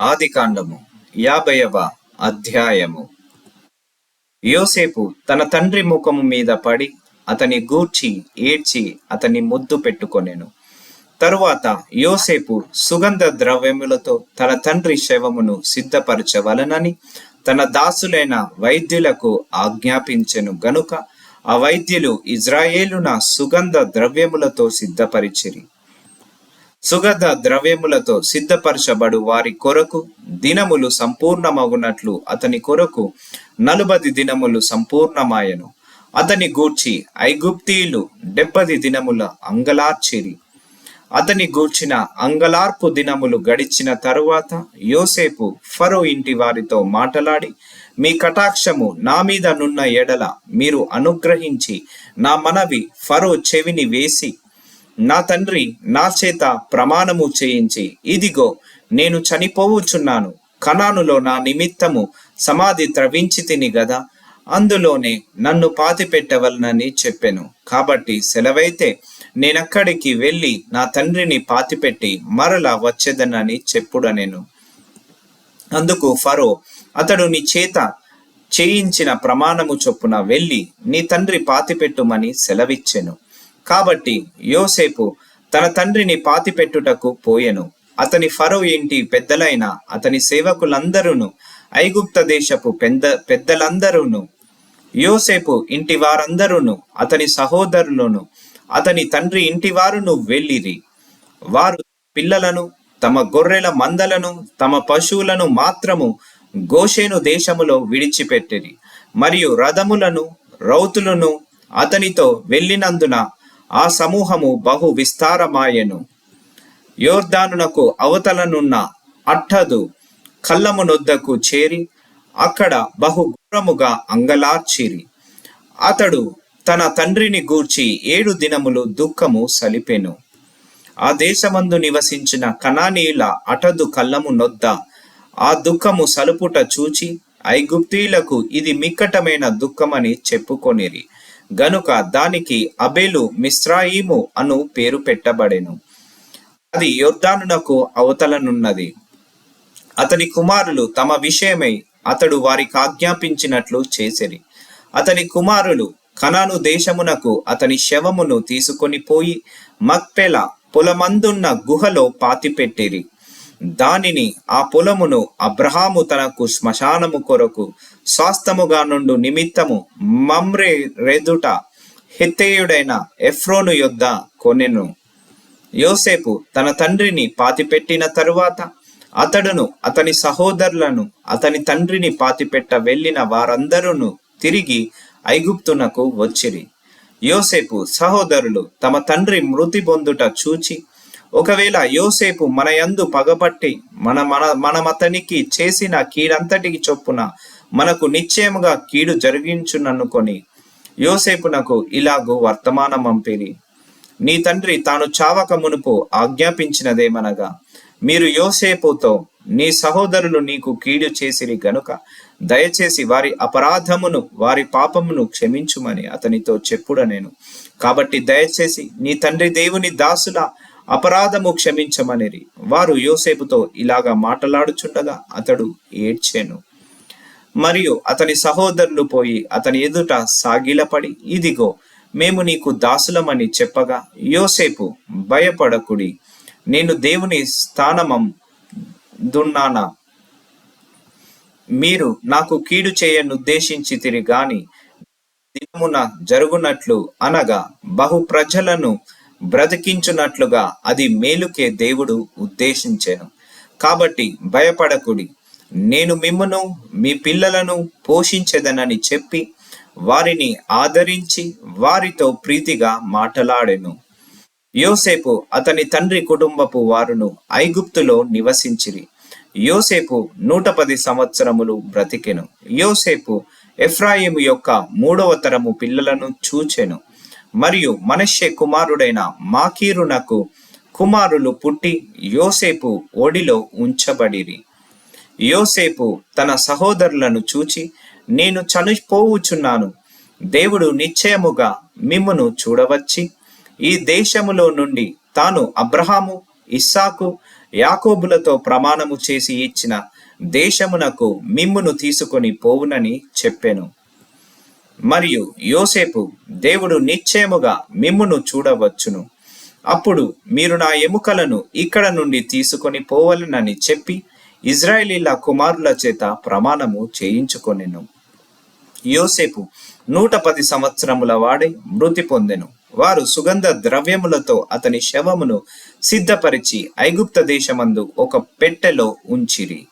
ఆదికాండము యాభైవ అధ్యాయము. యోసేపు తన తండ్రి ముఖము మీద పడి అతని గూర్చి ఏడ్చి అతని ముద్దు పెట్టుకొనెను. తరువాత యోసేపు సుగంధ ద్రవ్యములతో తన తండ్రి శవమును సిద్ధపరచవలనని తన దాసులైన వైద్యులకు ఆజ్ఞాపించెను గనుక ఆ వైద్యులు ఇజ్రాయేలున సుగంధ ద్రవ్యములతో సిద్ధపరిచిరి. సుగంధ ద్రవ్యములతో సిద్ధపరచబడు వారి కొరకు దినములు సంపూర్ణమగునట్లు అతని కొరకు నలుబది దినములు సంపూర్ణమాయను. అతని గూర్చి ఐగుప్తీయులు డెబ్బది దినముల అంగలార్చిరి. అతని గూర్చిన అంగలార్పు దినములు గడిచిన తరువాత యోసేపు ఫరో ఇంటి వారితో మాటలాడి మీ కటాక్షము నా మీద నున్న ఎడల మీరు అనుగ్రహించి నా మనవి ఫరో చెవిని వేసి నా తండ్రి నా చేత ప్రమాణము చేయించి ఇదిగో నేను చనిపోవుచున్నాను. కనానులో నా నిమిత్తము సమాధి త్రవించి తిని గదా? అందులోనే నన్ను పాతి పెట్టవలనని చెప్పాను. కాబట్టి సెలవైతే నేనక్కడికి వెళ్ళి నా తండ్రిని పాతిపెట్టి మరలా వచ్చేదనని చెప్పుడనెను. అందుకు ఫరో అతడు నీ చేత చేయించిన ప్రమాణము చొప్పున వెళ్ళి నీ తండ్రి పాతిపెట్టుమని సెలవిచ్చెను. కాబట్టి యోసేపు తన తండ్రిని పాతిపెట్టుటకు పోయెను. అతని ఫరో ఇంటి పెద్దలైన అతని సేవకులందరూను ఐగుప్త దేశపు పెద్ద పెద్దలందరూను యోసేపు ఇంటి వారందరూను అతని సహోదరులను అతని తండ్రి ఇంటి వారును వెళ్ళిరి. వారు పిల్లలను తమ గొర్రెల మందలను తమ పశువులను మాత్రము గోషేను దేశములో విడిచిపెట్టిరి. మరియు రథములను రౌతులను అతనితో వెళ్ళినందున ఆ సమూహము బహు విస్తారమాయెను. యోర్ధానునకు అవతలనున్న అట్టదు కల్లమునొద్దకు చేరి అక్కడ బహు ఘోరముగా అంగలార్చిరి. అతడు తన తండ్రిని గూర్చి ఏడు దినములు దుఃఖము సలిపెను. ఆ దేశమందు నివసించిన కణానీయుల అటదు కళ్ళము నొద్ద ఆ దుఃఖము సలుపుట చూచి ఐగుప్తీయులకు ఇది మిక్కటమైన దుఃఖమని చెప్పుకొనిరి. గనుక దానికి అబేలు మిశ్రాయిము అను పేరు పెట్టబడెను. అది యోర్ధానునకు అవతలనున్నది. అతని కుమారులు తమ విషయమై అతడు వారికి ఆజ్ఞాపించినట్లు చేసిరి. అతని కుమారులు కనాను దేశమునకు అతని శవమును తీసుకొని పోయి మక్పెల పొలమందున్న గుహలో పాతిపెట్టిరి. దానిని ఆ పొలమును అబ్రహాము తనకు శ్మశానము కొరకు స్వాస్థముగా నుండు నిమిత్తము మమ్రే రెదుట హెత్తేయుడైన ఎఫ్రోను యొద్ద కొనెను. యోసేపు తన తండ్రిని పాతిపెట్టిన తరువాత అతడును అతని సహోదరులను అతని తండ్రిని పాతిపెట్ట వెళ్ళిన వారందరూ తిరిగి ఐగుప్తునకు వచ్చిరి. యోసేపు సహోదరులు తమ తండ్రి మృతి పొందుట చూచి ఒకవేళ యోసేపు మన యందు పగబట్టి మన మన మనమతనికి చేసిన కీడంతటికి చొప్పున మనకు నిశ్చయముగా కీడు జరిగించుననుకొని యోసేపునకు ఇలాగూ వర్తమానం పంపిరి. నీ తండ్రి తాను చావక మునుపు ఆజ్ఞాపించినదేమనగా మీరు యోసేపుతో నీ సహోదరులు నీకు కీడు చేసిరి గనుక దయచేసి వారి అపరాధమును వారి పాపమును క్షమించుమని అతనితో చెప్పుడ నేను. కాబట్టి దయచేసి నీ తండ్రి దేవుని దాసుల అపరాధము క్షమించమనిరి. వారు యోసేపుతో ఇలాగా మాట్లాడుచుండగా అతడు ఏడ్చాను. మరియు అతని సహోదరులు పోయి అతని ఎదుట సాగిలపడి ఇదిగో మేము నీకు దాసులమని చెప్పగా యోసేపు భయపడకుడి. నేను దేవుని స్థానమం దున్నానా? మీరు నాకు కీడు చేయనుద్దేశించి తిరిగాని దినమున జరుగునట్లు అనగా బహు ప్రజలను బ్రతికించున్నట్లుగా అది మేలుకే దేవుడు ఉద్దేశించాను. కాబట్టి భయపడకుడి. నేను మిమ్మను మీ పిల్లలను పోషించదనని చెప్పి వారిని ఆదరించి వారితో ప్రీతిగా మాటలాడెను. యోసేపు అతని తండ్రి కుటుంబపు వారును ఐగుప్తులో నివసించిరి. యోసేపు నూట పది సంవత్సరములు బ్రతికెను. యోసేపు ఎఫ్రాయిము యొక్క మూడవ తరము పిల్లలను చూచెను. మరియు మనష్యే కుమారుడైన మాకీరునకు కుమారులు పుట్టి యోసేపు ఒడిలో ఉంచబడిరి. యోసేపు తన సహోదరులను చూచి నేను చనిపోవుచున్నాను. దేవుడు నిశ్చయముగా మిమ్మును చూడవచ్చి ఈ దేశములో నుండి తాను అబ్రహాము ఇస్సాకు యాకోబులతో ప్రమాణము చేసి ఇచ్చిన దేశమునకు మిమ్మును తీసుకొని పోవునని చెప్పాను. మరియు యోసేపు దేవుడు నిశ్చయముగా మిమ్మును చూడవచ్చును. అప్పుడు మీరు నా ఎముకలను ఇక్కడ నుండి తీసుకొని పోవలనని చెప్పి ఇజ్రాయేలీల కుమారుల చేత ప్రమాణము చేయించుకొనెను. యోసేపు నూట పది సంవత్సరముల వాడే మృతి పొందెను. వారు సుగంధ ద్రవ్యములతో అతని శవమును సిద్ధపరిచి ఐగుప్త దేశమందు ఒక పెట్టెలో ఉంచిరి.